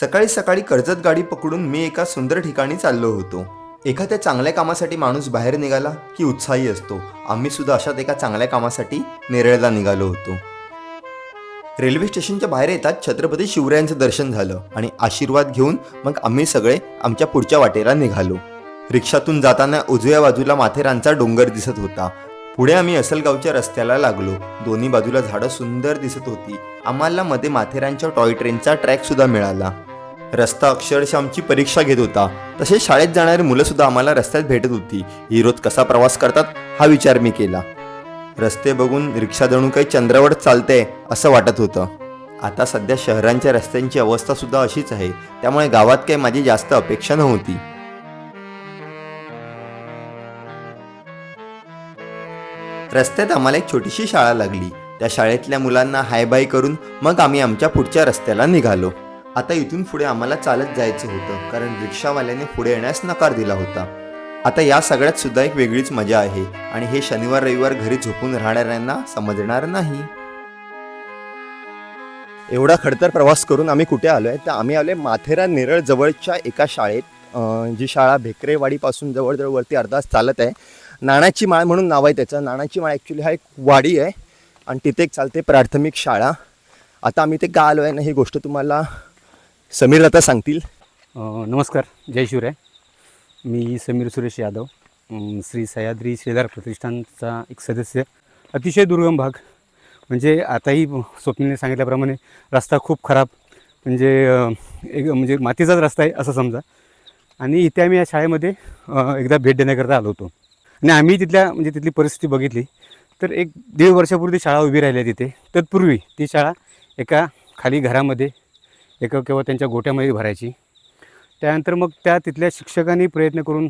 सकाळी सकाळी कर्जत गाडी पकडून मी एका सुंदर ठिकाणी चाललो होतो. एखाद्या चांगल्या कामासाठी माणूस बाहेर निघाला की उत्साही असतो. आम्ही सुद्धा अशात एका चांगल्या कामासाठी नेरळला निघालो होतो. रेल्वे स्टेशनच्या बाहेर येतात छत्रपती शिवरायांचं दर्शन झालं आणि आशीर्वाद घेऊन मग आम्ही सगळे आमच्या पुढच्या वाटेला निघालो. रिक्षातून जाताना उजव्या बाजूला माथेरानचा डोंगर दिसत होता. पुढे आम्ही असलगावच्या रस्त्याला लागलो. दोन्ही बाजूला झाडं सुंदर दिसत होती. आम्हाला मध्ये माथेरानच्या टॉय ट्रेनचा ट्रॅक सुद्धा मिळाला. रस्ता अक्षरशः आमची परीक्षा घेत होता. तसेच शाळेत जाणारी मुलं सुद्धा आम्हाला रस्त्यात भेटत होती. ही रोज कसा प्रवास करतात हा विचार मी केला. रस्ते बघून रिक्षा जणू काही चंद्रावर चालते असं वाटत होतं. आता सध्या शहरांच्या रस्त्यांची अवस्था सुद्धा अशीच आहे. त्यामुळे गावात काही माझी जास्त अपेक्षा नव्हती. रस्त्यात आम्हाला एक छोटीशी शाळा लागली. त्या शाळेतल्या मुलांना हाय बाय करून मग आम्ही आमच्या पुढच्या रस्त्याला निघालो. आता इथून पुढे आम्हाला चालत जायचं होतं कारण रिक्षावाल्याने पुढे येण्यास नकार दिला होता. आता या सगळ्यात सुद्धा एक वेगळीच मजा आहे आणि हे शनिवार रविवार घरी झोपून राहणाऱ्यांना समजणार नाही. एवढा खडतर प्रवास करून आम्ही कुठे आलो आहे तर आम्ही आलो आहे माथेरा नेरळ जवळच्या एका शाळेत. जी शाळा भेकरेवाडीपासून जवळजवळ वरती अर्धा तास चालत आहे. नाण्याची माळ म्हणून नाव आहे त्याचं. नाण्याची माळ ॲक्च्युली हा एक वाडी आहे आणि तिथे एक चालते प्राथमिक शाळा. आता आम्ही ते का आलो आहे ना ही गोष्ट तुम्हाला समीर आता सांगतील. नमस्कार जय शिवराय. मी समीर सुरेश यादव श्री सह्याद्री श्रीधार प्रतिष्ठानचा एक सदस्य. अतिशय दुर्गम भाग. म्हणजे आताही स्वप्नीने सांगितल्याप्रमाणे रस्ता खूप खराब. म्हणजे एक म्हणजे मातीचाच रस्ता आहे असं समजा. आणि इथे आम्ही या शाळेमध्ये एकदा भेट देण्याकरता आलो होतो. आणि आम्ही तिथल्या म्हणजे तिथली परिस्थिती बघितली. तर एक दीड वर्षापूर्वी शाळा उभी राहिली तिथे. तत्पूर्वी ती शाळा एका खाली घरामध्ये एका किंवा त्यांच्या गोट्यामध्ये भरायची. त्यानंतर मग त्या तिथल्या शिक्षकांनी प्रयत्न करून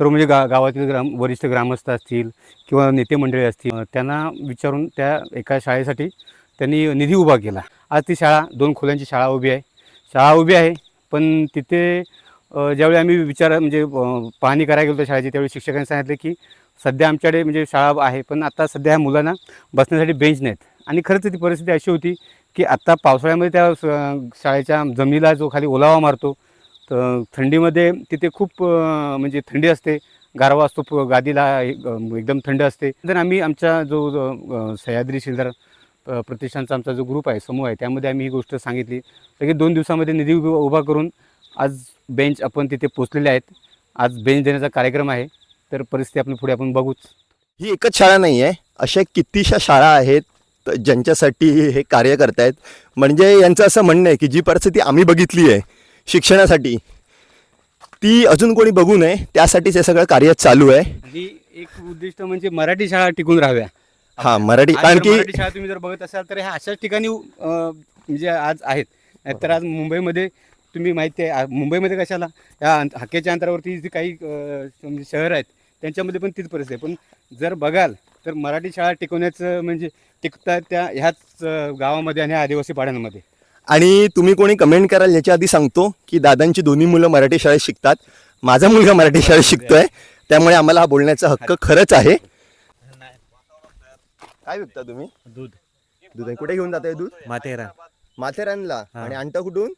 सर्व म्हणजे गा गावातील ग्राम वरिष्ठ ग्रामस्थ असतील किंवा नेते मंडळी असतील त्यांना विचारून त्या एका शाळेसाठी त्यांनी निधी उभा केला. आज ती शाळा दोन खोल्यांची शाळा उभी आहे. शाळा उभी आहे पण तिथे ज्यावेळी आम्ही विचार म्हणजे पाहणी करायला गेलो शाळेची त्यावेळी शिक्षकांनी सांगितलं की सध्या आमच्याकडे म्हणजे शाळा आहे पण आता सध्या ह्या मुलांना बसण्यासाठी बेंच नाहीत. आणि खरंच ती परिस्थिती अशी होती की आत्ता पावसाळ्यामध्ये त्या स- शाळेच्या जमिनीला जो खाली ओलावा मारतो तर थंडीमध्ये तिथे खूप म्हणजे थंडी असते. गारवा असतो प- गादीला एक- एकदम थंड असते. तर आम्ही आमचा जो सह्याद्री शिलदार प्रतिष्ठानचा आमचा जो ग्रुप आहे समूह आहे त्यामध्ये आम्ही ही गोष्ट सांगितली. लगेच दोन दिवसामध्ये निधी उभा करून आज बेंच आपण तिथे पोचलेले आहेत. आज बेंच देण्याचा कार्यक्रम आहे. तर परिस्थिती आपण पुढे आपण बघूच. ही एकच शाळा नाही आहे अशा कितीशा शाळा आहेत ज्यांच्यासाठी हे कार्य करतायत. म्हणजे यांचं असं म्हणणं आहे की जी परिस्थिती आम्ही बघितली आहे शिक्षणासाठी ती अजून कोणी बघू नये. त्यासाठीच हे सगळं कार्य चालू आहे. एक उद्दिष्ट म्हणजे मराठी शाळा टिकून राहाव्या. हा मराठी. कारण की मराठी शाळा तुम्ही जर बघत असाल तर ह्या अशाच ठिकाणी म्हणजे आज आहेत. तर आज मुंबईमध्ये तुम्ही माहिती आहे मुंबईमध्ये कशाला? या हाकेच्या अंतरावरती जी काही म्हणजे शहर आहेत त्यांच्यामध्ये पण तीच परिस्थिती आहे. पण जर बघाल तर मराठी शाळा टिकवण्याचं म्हणजे टिकतात त्या ह्याच गावामध्ये आणि ह्या आदिवासी पाड्यांमध्ये. आणि तुम्ही कोणी कमेंट कराल याच्या आधी सांगतो की दादांची दोन्ही मुलं मराठी शाळेत शिकतात. माझा मुलगा मराठी शाळेत शिकतोय. त्यामुळे आम्हाला हा बोलण्याचा हक्क खरंच आहे. काय विकता तुम्ही? दूध. दूध. कुठे घेऊन जाताय दूध? माथेरान. माथेरानला. आणि आणता कुठून?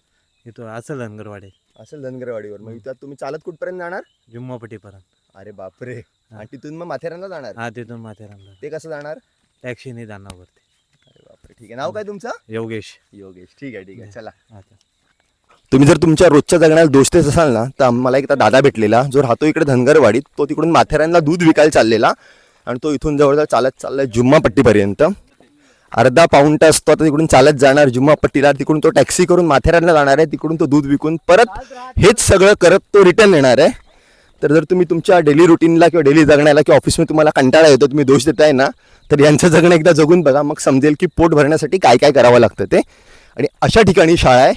इथं असेल धनगरवाडे. असेल धनगरवाडीवर. मग इथं तुम्ही चालत कुठपर्यंत जाणार? जुम्मापट्टीपर्यंत. अरे बापरे. आणि तिथून मग माथेरानला जाणार? हा तिथून माथेरानला. ते कसं जाणार? टॅक्सीने जाणार वरती अरे बापरे. ठीक आहे. नाव काय तुमचं? योगेश. योगेश. ठीक आहे ठीक आहे. चला. अच्छा. तुम्ही जर तुमच्या रोजच्या जगण्याला दोष देत असाल ना तर आम्हाला एकदा दादा भेटलेला जो राहतो इकडे धनगरवाडीत. तो तिकडून माथेरानला दूध विकायला चाललेला आणि तो इथून जवळजवळ चालत चाललाय जुम्मापट्टीपर्यंत. अर्धा पाऊण तास तो आता तिकडून चालत जाणार जुम्मा पट्टीला तिकडून तो टॅक्सी करून माथेरानला जाणार आहे तिकडून तो दूध विकून परत हेच सगळं करत तो रिटर्न येणार आहे. तर जर तुम्ही तुमच्या डेली रुटीनला किंवा डेली जगण्याला किंवा ऑफिसमध्ये तुम्हाला कंटाळा येतो तुम्ही दोष देताय ना तर यांचं जगणं एकदा जगून बघा मग समजेल की पोट भरण्यासाठी काय काय करावं लागतं ते. आणि अशा ठिकाणी शाळा आहे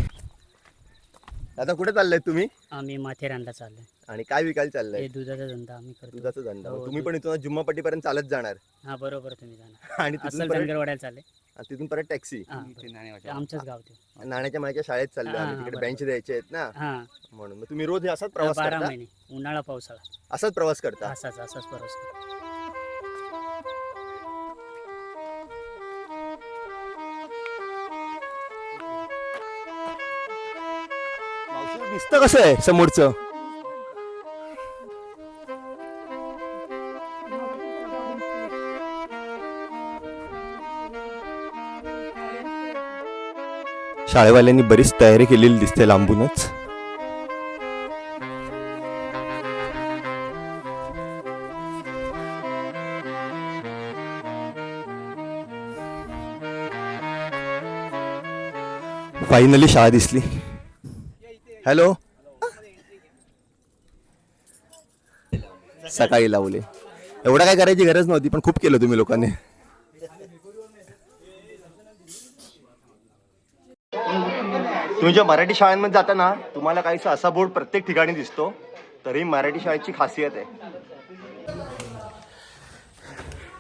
आता कुठे चाललंय तुम्ही? आम्ही माथेरानला चाललोय. आणि काय विकायला चाललंय? हे दुधाचा धंदा आम्ही करतो. दुधाचा धंदा. हो, तुम्ही दूध. पण इथून जुम्मापट्टीपर्यंत चालत जाणार. हा बरोबर तुम्ही जाणार. आणि तिथून असल परत धनगरवाड्याला चालले आणि तिथून परत टॅक्सी. हा ते आमचंच गाव ते. नाण्याच्या माळ्याच्या शाळेत चाललो हा, हा, तिकडे बरोबर. बेंच द्यायचे आहेत ना. हा. म्हणून. मग तुम्ही रोज हे असाच प्रवास बारा करता? महिने. उन्हाळा पावसाळा. असाच प्रवास करता? असाच असाच प्रवास करतो. दिसतं कसं आहे समोरचं? शाळेवाल्यांनी बरीच तयारी केलेली दिसते लांबूनच. फायनली शाळा दिसली. हॅलो. सकाळी लावले. एवढं काय करायची गरज नव्हती पण खूप केलं तुम्ही लोकांनी. तुम्ही ज्या मराठी शाळांमध्ये जाता ना तुम्हाला काहीसा असा बोर्ड प्रत्येक ठिकाणी दिसतो तरी मराठी शाळेची खासियत आहे.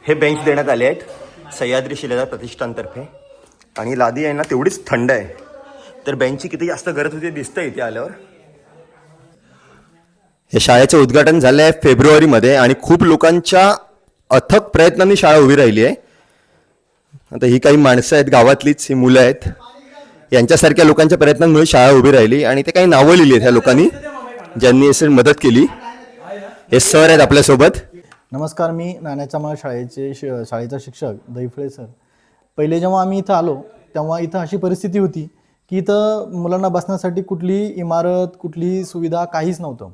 हे बेंच देण्यात आले आहेत सह्याद्री शिलेदार प्रतिष्ठानतर्फे. आणि लादी आहे ना तेवढीच थंड आहे. तर बेंचची किती जास्त गरज होती दिसतं इथे आल्यावर? हे शाळेचं उद्घाटन झालं आहे फेब्रुवारीमध्ये आणि खूप लोकांच्या अथक प्रयत्नांनी शाळा उभी राहिली आहे. आता ही काही माणसं आहेत गावातलीच ही मुलं आहेत. यांच्यासारख्या लोकांच्या प्रयत्नांमुळे शाळा उभी राहिली आणि ते काही नावं लिहिली आहेत ह्या लोकांनी ज्यांनी असे मदत केली. हे सर आहेत आपल्यासोबत. नमस्कार मी नाण्याच्या माळ शाळेचे श शाळेचा शिक्षक दैफळे सर. पहिले जेव्हा आम्ही इथं आलो तेव्हा इथं अशी परिस्थिती होती की इथं मुलांना बसण्यासाठी कुठली इमारत कुठली सुविधा काहीच नव्हतं.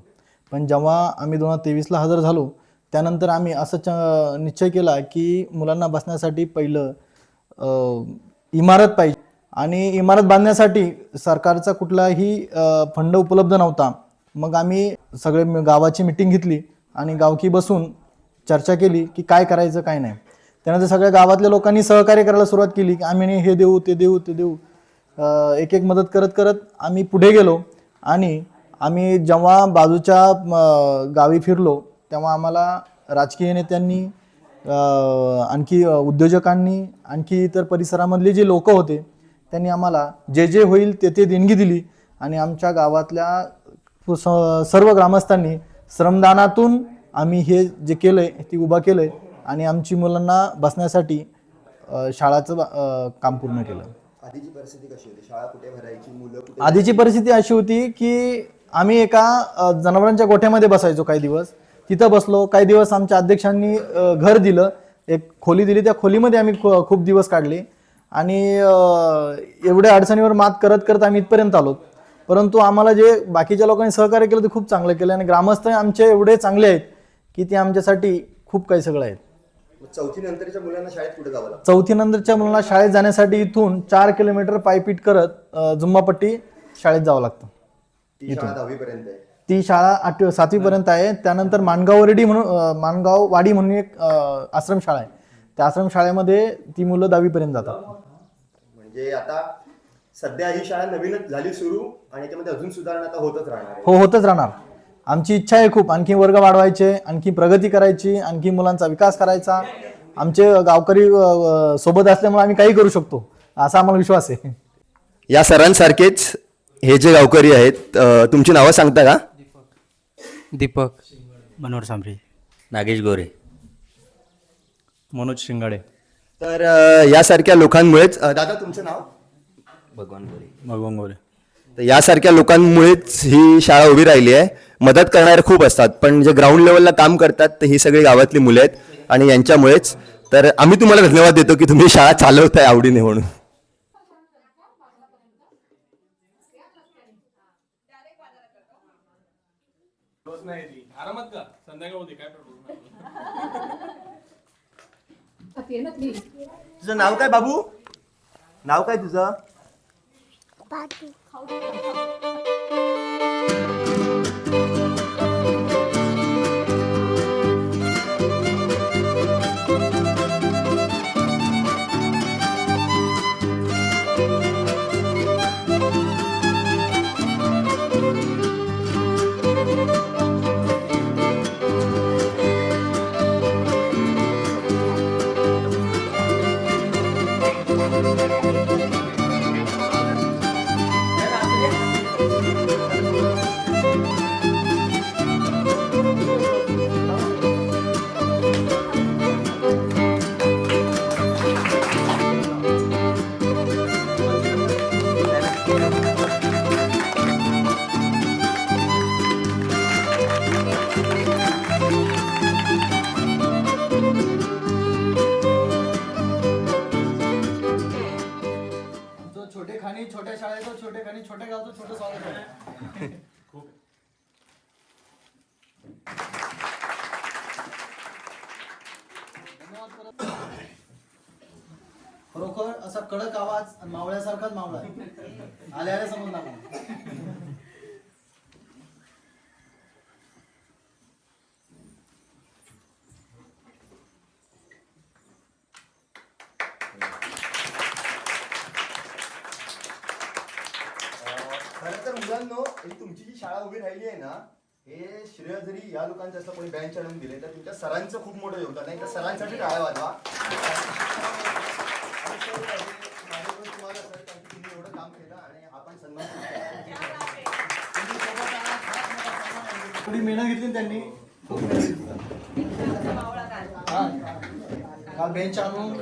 पण जेव्हा आम्ही दोन हजार तेवीसला हजर झालो त्यानंतर आम्ही असं च निश्चय केला की मुलांना बसण्यासाठी पहिलं इमारत पाहिजे. आणि इमारत बांधण्यासाठी सरकारचा कुठलाही फंड उपलब्ध नव्हता. मग आम्ही सगळे गावाची मिटिंग घेतली आणि गावकी बसून चर्चा केली की काय करायचं काय नाही. त्यानंतर सगळ्या गावातल्या लोकांनी सहकार्य करायला सुरुवात केली की आम्ही नाही हे देऊ ते देऊ ते देऊ. एक एक मदत करत करत आम्ही पुढे गेलो आणि आम्ही जेव्हा बाजूच्या गावी फिरलो तेव्हा आम्हाला राजकीय नेत्यांनी आणखी उद्योजकांनी आणखी इतर परिसरामधले जे लोक होते त्यांनी आम्हाला जे जे होईल ते ते देणगी दिली आणि आमच्या गावातल्या स- सर्व ग्रामस्थांनी श्रमदानातून आम्ही हे जे केलं आहे ते उभं केलं आहे आणि आमची मुलांना बसण्यासाठी शाळाचं काम पूर्ण केलं. आधीची परिस्थिती कशी होती? शाळा कुठे भरायची? मुलं कुठे आधीची परिस्थिती अशी होती की आम्ही एका जनावरांच्या गोठ्यामध्ये बसायचो काही दिवस. तिथं बसलो. काही दिवस आमच्या अध्यक्षांनी घर दिलं. एक खोली दिली. त्या खोलीमध्ये आम्ही खूप दिवस काढले. आणि एवढ्या अडचणीवर मात करत करत आम्ही इथपर्यंत आलो. परंतु आम्हाला जे बाकीच्या लोकांनी सहकार्य केलं ते खूप चांगलं केलं. आणि ग्रामस्थ आमचे एवढे चांगले आहेत की ते आमच्यासाठी खूप काही सगळं आहेत. चौथी नंतरच्या मुलांना शाळेत कुठे जावं लागतं? चौथी नंतरच्या मुलांना शाळेत जाण्यासाठी इथून चार किलोमीटर पायपीट करत जुम्मापट्टी शाळेत जावं लागतं. ती शाळा दहावी पर्यंत आहे. ती शाळा आठ सातवी पर्यंत आहे. त्यानंतर माणगाव वरडी म्हणून माणगाव वाडी म्हणून एक अ, आश्रमशाळा आहे. त्या आश्रमशाळेमध्ये ती मुलं दहावीपर्यंत जातात. म्हणजे आता सध्या ही शाळा नवीनच झाली सुरू आणि त्यामध्ये अजून सुधारणा आता होतच राहणार हो होतच राहणार. आमची इच्छा आहे खूप. आणखी वर्ग वाढवायचे आणखी प्रगती करायची आणखी मुलांचा विकास करायचा. आमचे गावकरी सोबत असल्यामुळे आम्ही काही करू शकतो असा आम्हाला विश्वास आहे. या सरांसारखेच हे जे गावकरी आहेत तुमची नावं सांगता का? दीपक. मनोहर सांभरे नागेश गोरे. मनोज शिंगाडे. तर अ, यासारख्या लोकांमुळेच अ, दादा तुमचं नाव? भगवान गोरे. भगवान गोरे. तर यासारख्या लोकांमुळेच ही शाळा उभी राहिली आहे. मदत करणारे खूप असतात. पण जे ग्राउंड लेवलला काम करतात तर ही सगळी गावातली मुलं आहेत. आणि यांच्यामुळेच. तर आम्ही तुम्हाला धन्यवाद देतो की तुम्ही शाळा चालवताय आवडीने म्हणून. तुझं नाव काय बाबू? नाव काय तुझं? Baju kaus. सर्वांचं छोटं स्वागत आहे. धन्यवाद परत. खरोखर असा कडक आवाज मावळ्यासारखाच मावळा आल्या आल्या समजला तर मुलांनो ही तुमची जी शाळा उभी राहिली आहे ना हे श्रेय जरी या लोकांचं असं कोणी बँच आणून दिले तर तुमच्या सरांचं खूप मोठं योगदान आहे त्या सरांसाठी टाळ्या वाजवा हे माझ्याकडून तुम्हाला सर, कारण की तुम्ही एवढं काम केलं आणि आपण सन्मान केला. थोडी मेहनत घेतली त्यांनी खूप मेहनत घेतली. हा. काल बेंच आणून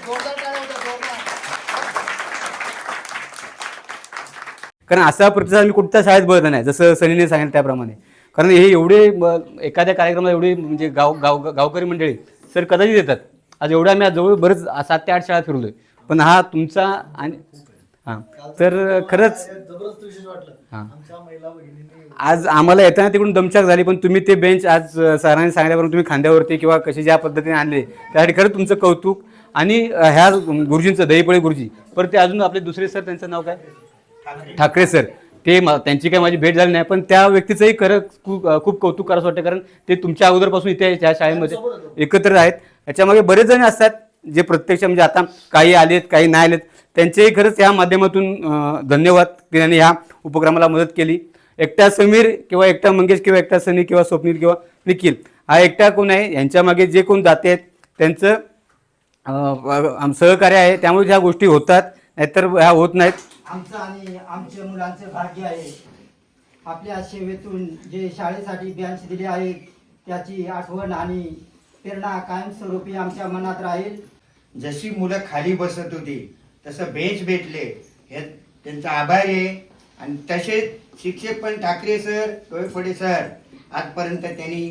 जोरदार टाळ्या होत्या, जोरदार. कारण असा प्रतिसाद मी कुठच्या शाळेत बघत नाही जसं सनीने सांगितलं त्याप्रमाणे. कारण हे एवढे ब- एखाद्या कार्यक्रमात एवढे म्हणजे गाव गाव गावकरी मंडळी सर कदाचित येतात. आज एवढ्या आम्ही आज जवळ बरंच सात ते आठ शाळा फिरलो आहे पण हा तुमचा आणि हां. तर खरंच हां. आज आम्हाला येताना तिकडून दमछाक झाली पण तुम्ही ते बेंच आज सरांनी सांगितल्याप्रमाणे तुम्ही खांद्यावरती किंवा कशी ज्या पद्धतीने आणले त्यासाठी खरंच तुमचं कौतुक आणि ह्या गुरुजींचं दहीपळे गुरुजी. परत ते अजून आपले दुसरे सर त्यांचं नाव काय? ठाकरे. सर ते त्यांची काही माझी भेट झाली नाही पण त्या व्यक्तीचंही खरं खूप खूप कौतुक करावं वाटतं कारण ते तुमच्या अगोदरपासून इथे या शाळेमध्ये एकत्र आहेत. याच्यामागे बरेच जण असतात जे प्रत्यक्ष म्हणजे आता काही आलेत काही नाही आलेत. त्यांचेही खरंच या माध्यमातून धन्यवाद की त्यांनी ह्या उपक्रमाला मदत केली. एकटा समीर किंवा एकटा मंगेश किंवा एकटा सनी किंवा स्वप्नील किंवा निखिल हा एकटा कोण आहे? यांच्या मागे जे कोण जाते आहेत त्यांचं सहकार्य आहे. त्यामुळे ह्या गोष्टी होतात नाहीतर ह्या होत नाहीत. आमचं आणि आमच्या मुलांचं भाग्य आहे. आपल्या सेवेतून जे शाळेसाठी बँच दिले आहेत त्याची आठवण आणि प्रेरणा कायमस्वरूपी आमच्या मनात राहील. जशी मुलं खाली बसत होती तसं बेंच भेटले. हे त्यांचा आभार आहे. आणि तसेच शिक्षक पण ठाकरे सर डोळफडे सर. आजपर्यंत त्यांनी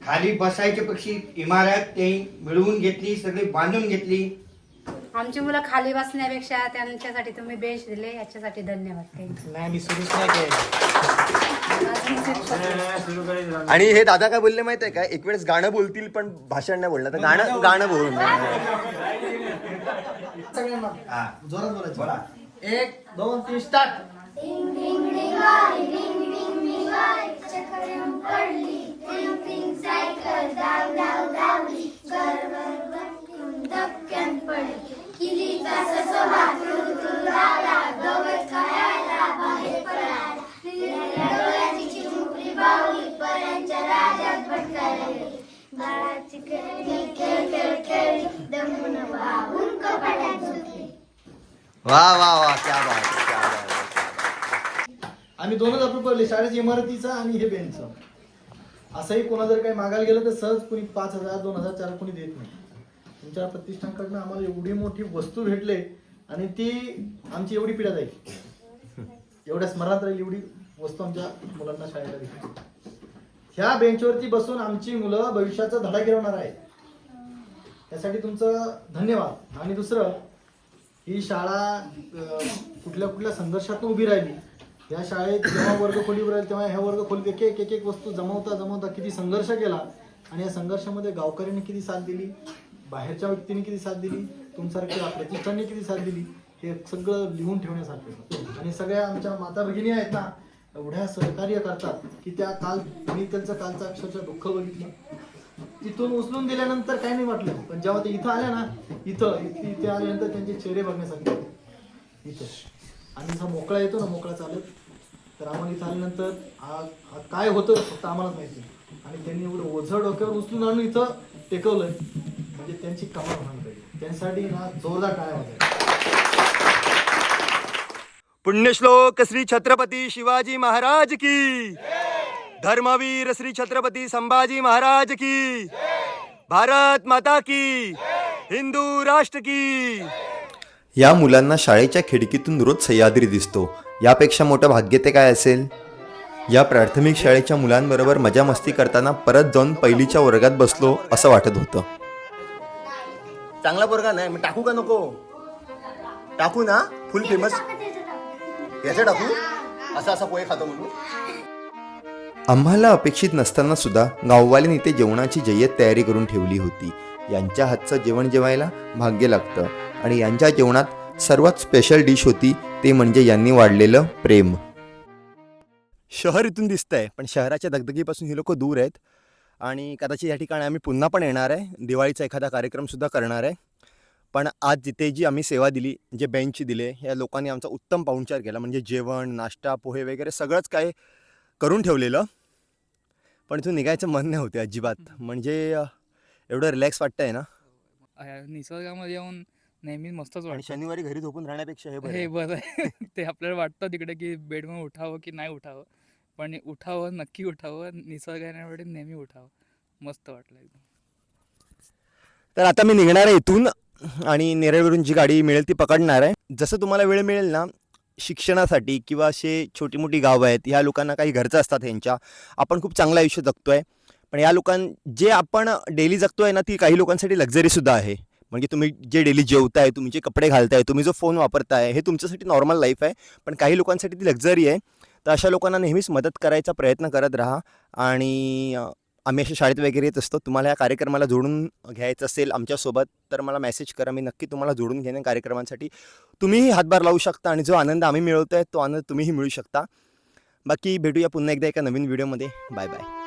खाली बसायच्या पक्षी इमारत ते मिळवून घेतली सगळी बांधून घेतली. आमची मुलं खाली बसण्यापेक्षा त्यांच्यासाठी तुम्ही बेंच दिले याच्यासाठी धन्यवाद. Thank you. नाही मी सुरूच नाही केलं. अजून शिक्षक- आणि हे दादा काय बोलले माहिती आहे का? एक वेळेस गाणं बोलतील पण भाषण नाही बोलणार. तर गाणं गाणं बोलून सगळ्यांना. जोरात बोलायचं. एक दोन तीन स्टार्ट वा वा वा क्या बात है, क्या बात क्या बात. आम्ही दोनच अप्रूव्ह पडले शाळेच्या इमारतीचा आणि हे बेंचचं. असंही कोणा जर काही मागायला गेलं तर सहज कोणी पाच हजार दोन हजार चार कोणी देत नाही. तुमच्या प्रतिष्ठानकडनं आम्हाला एवढी मोठी वस्तू भेटले आणि ती आमची एवढी पिढ्या जाईल. एवढ्या स्मरणात राहील एवढी वस्तू आमच्या मुलांना शाळेला भेटली. ह्या बेंचवरती बसून आमची मुलं भविष्याचा धडा गिरवणार आहे त्यासाठी तुमचं धन्यवाद. आणि दुसरं ही शाळा कुठल्या कुठल्या संघर्षातून उभी राहिली. या शाळेत जेव्हा वर्ग खोली राहील तेव्हा ह्या वर्ग खोलीत एक एक एक एक वस्तू जमवता जमवता किती संघर्ष केला. आणि या संघर्षामध्ये गावकऱ्यांनी किती साथ दिली. बाहेरच्या व्यक्तीने किती साथ दिली? तुमच्यासारख्या प्रतिष्ठानने किती साथ दिली? हे सगळं लिहून ठेवण्यासारखं आणि सगळ्या आमच्या माता भगिनी आहेत ना एवढ्या सहकार्य करतात की त्या काल मी त्यांचं कालचं अक्षरशः दुःख बघितलं. तिथून उचलून दिल्यानंतर काही नाही वाटलं. पण जेव्हा ते इथं आल्या ना इथं इथे इथे आल्यानंतर त्यांचे चेहरे बघण्यासाठी इथं. आणि जसा मोकळा येतो ना मोकळा चालत तर आम्हाला इथं आल्यानंतर हा- काय होतं फक्त आम्हालाच माहिती आणि त्यांनी एवढं ओझं डोक्यावर उचलून आणून इथं टेकवलं म्हणजे त्यांची कमाल पाहिजे त्यांसाठी ना जोरदार होत्या पुण्यश्लोक श्री छत्रपती शिवाजी महाराज की. धर्मवीर श्री छत्रपती संभाजी महाराज की. भारत माता की. हिंदू राष्ट्र की. या मुलांना शाळेच्या खिडकीतून रोज सह्याद्री दिसतो. यापेक्षा मोठं भाग्य ते काय असेल? या प्राथमिक शाळेच्या मुलांबरोबर मजा मस्ती करताना परत जाऊन पहिलीच्या वर्गात बसलो असं वाटत होतं. चांगला पोरगा नाही मी टाकू का नको? टाकू ना फुल फेमस याचं टाकू? असा असा पोहे खातो म्हणून. आम्हाला अपेक्षित नसताना सुद्धा गाववाल्यांनी इथे जेवणाची जय्यत तयारी करून ठेवली होती. यांच्या हातचं जेवण जेवायला भाग्य लागतं. आणि यांच्या जेवणात सर्वात स्पेशल डिश होती ते म्हणजे यांनी वाढलेलं प्रेम. शहर इथून दिसतंय पण शहराच्या दगदगीपासून ही लोक दूर आहेत. आणि कदाचित या ठिकाणी आम्ही पुन्हा पण येणार आहे. दिवाळीचा एखादा कार्यक्रमसुद्धा करणार आहे. पण आज जिथे जी आम्ही सेवा दिली जे बेंच दिले या लोकांनी आमचा उत्तम पाहुणचार केला. म्हणजे जेवण नाश्ता पोहे वगैरे सगळंच काय करून ठेवलेलं. पण इथून निघायचं मन नाही होते अजिबात. म्हणजे एवढं रिलॅक्स वाटतंय ना? अ, निसर्गामध्ये येऊन नेहमी मस्तच आणि वाटतं. शनिवारी घरी झोपून राहण्यापेक्षा हे बरं आहे. आहे. ते आपल्याला वाटतं तिकडे की बेडमधून उठावं की नाही उठावं. पण उठावं नक्की उठावं निसर्गाने नेहमी उठावं. मस्त वाटलं एकदम. तर आता मी निघणार आहे इथून आणि नेरळवरून जी गाडी मिळेल ती पकडणार आहे. जसं तुम्हाला वेळ मिळेल ना शिक्षणासाठी किंवा असे छोटी मोठी गावं आहेत ह्या लोकांना काही घरचं असतात ह्यांच्या आपण खूप चांगलं आयुष्य जगतोय. पण या लोकां जे आपण डेली जगतो आहे ना ती काही लोकांसाठी लक्झरीसुद्धा आहे. म्हणजे तुम्ही जे डेली जेवताय तुम्ही जे कपडे घालताय तुम्ही जो फोन वापरताय हे तुमच्यासाठी नॉर्मल लाईफ आहे. पण काही लोकांसाठी ती लक्झरी आहे. तर अशा लोकांना नेहमीच मदत करायचा प्रयत्न करत राहा आणि आम्ही अशा शाळेत वगैरे येत असतो. तुम्हाला या कार्यक्रमाला जोडून घ्यायचं असेल आमच्यासोबत तर मला मेसेज करा. मी नक्की तुम्हाला जोडून घेईन कार्यक्रमांसाठी. तुम्हीही हातभार लावू शकता आणि जो आनंद आम्ही मिळवतो आहे तो आनंद तुम्हीही मिळू शकता. बाकी भेटूया पुन्हा एकदा एका नवीन व्हिडिओमध्ये बाय बाय